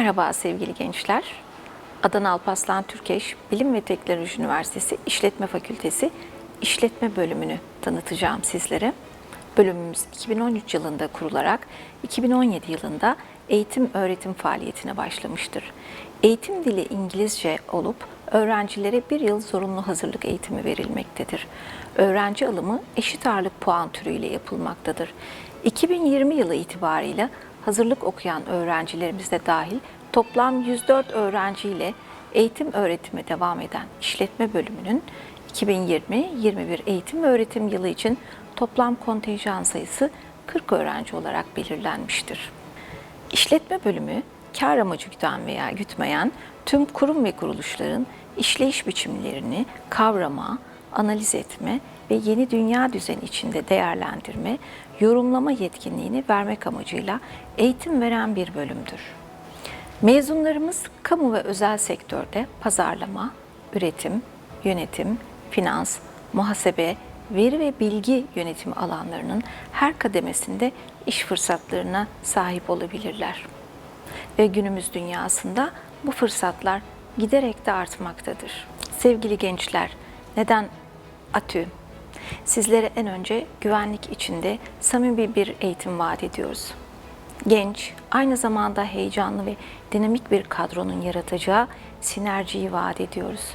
Merhaba sevgili gençler. Adana Alparslan Türkeş Bilim ve Teknoloji Üniversitesi İşletme Fakültesi İşletme bölümünü tanıtacağım sizlere. Bölümümüz 2013 yılında kurularak 2017 yılında eğitim öğretim faaliyetine başlamıştır. Eğitim dili İngilizce olup öğrencilere bir yıl zorunlu hazırlık eğitimi verilmektedir. Öğrenci alımı eşit ağırlık puan türüyle yapılmaktadır. 2020 yılı itibariyle hazırlık okuyan öğrencilerimiz de dahil toplam 104 öğrenciyle eğitim öğretime devam eden işletme bölümünün 2020-21 eğitim öğretim yılı için toplam kontenjan sayısı 40 öğrenci olarak belirlenmiştir. İşletme bölümü kar amacı güden veya gütmeyen tüm kurum ve kuruluşların işleyiş biçimlerini kavrama, analiz etme ve yeni dünya düzeni içinde değerlendirme, yorumlama yetkinliğini vermek amacıyla eğitim veren bir bölümdür. Mezunlarımız kamu ve özel sektörde pazarlama, üretim, yönetim, finans, muhasebe, veri ve bilgi yönetimi alanlarının her kademesinde iş fırsatlarına sahip olabilirler. Ve günümüz dünyasında bu fırsatlar giderek de artmaktadır. Sevgili gençler, neden ATÜ? Sizlere en önce güvenlik içinde samimi bir eğitim vaat ediyoruz. Genç, aynı zamanda heyecanlı ve dinamik bir kadronun yaratacağı sinerjiyi vaat ediyoruz.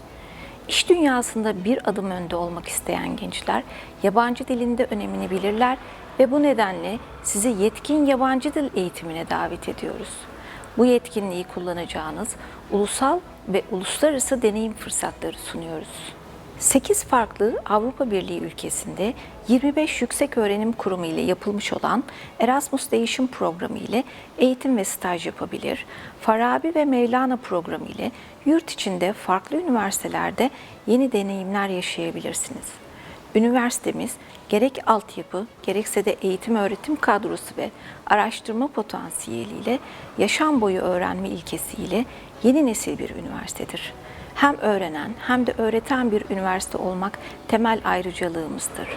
İş dünyasında bir adım önde olmak isteyen gençler yabancı dilinde önemini bilirler ve bu nedenle sizi yetkin yabancı dil eğitimine davet ediyoruz. Bu yetkinliği kullanacağınız ulusal ve uluslararası deneyim fırsatları sunuyoruz. 8 farklı Avrupa Birliği ülkesinde 25 yüksek öğrenim kurumu ile yapılmış olan Erasmus Değişim Programı ile eğitim ve staj yapabilir, Farabi ve Mevlana programı ile yurt içinde farklı üniversitelerde yeni deneyimler yaşayabilirsiniz. Üniversitemiz gerek altyapı gerekse de eğitim öğretim kadrosu ve araştırma potansiyeliyle yaşam boyu öğrenme ilkesiyle yeni nesil bir üniversitedir. Hem öğrenen hem de öğreten bir üniversite olmak temel ayrıcalığımızdır.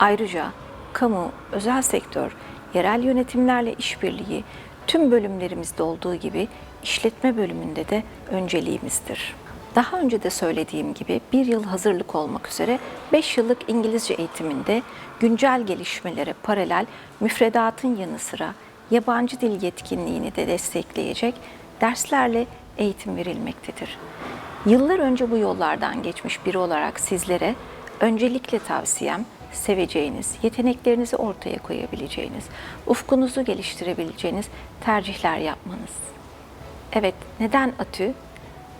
Ayrıca kamu, özel sektör, yerel yönetimlerle işbirliği tüm bölümlerimizde olduğu gibi işletme bölümünde de önceliğimizdir. Daha önce de söylediğim gibi bir yıl hazırlık olmak üzere 5 yıllık İngilizce eğitiminde güncel gelişmelere paralel müfredatın yanı sıra yabancı dil yetkinliğini de destekleyecek derslerle eğitim verilmektedir. Yıllar önce bu yollardan geçmiş biri olarak sizlere öncelikle tavsiyem seveceğiniz, yeteneklerinizi ortaya koyabileceğiniz, ufkunuzu geliştirebileceğiniz tercihler yapmanız. Evet, neden ATÜ?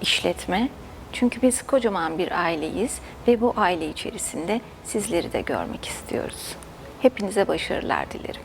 İşletme. Çünkü biz kocaman bir aileyiz ve bu aile içerisinde sizleri de görmek istiyoruz. Hepinize başarılar dilerim.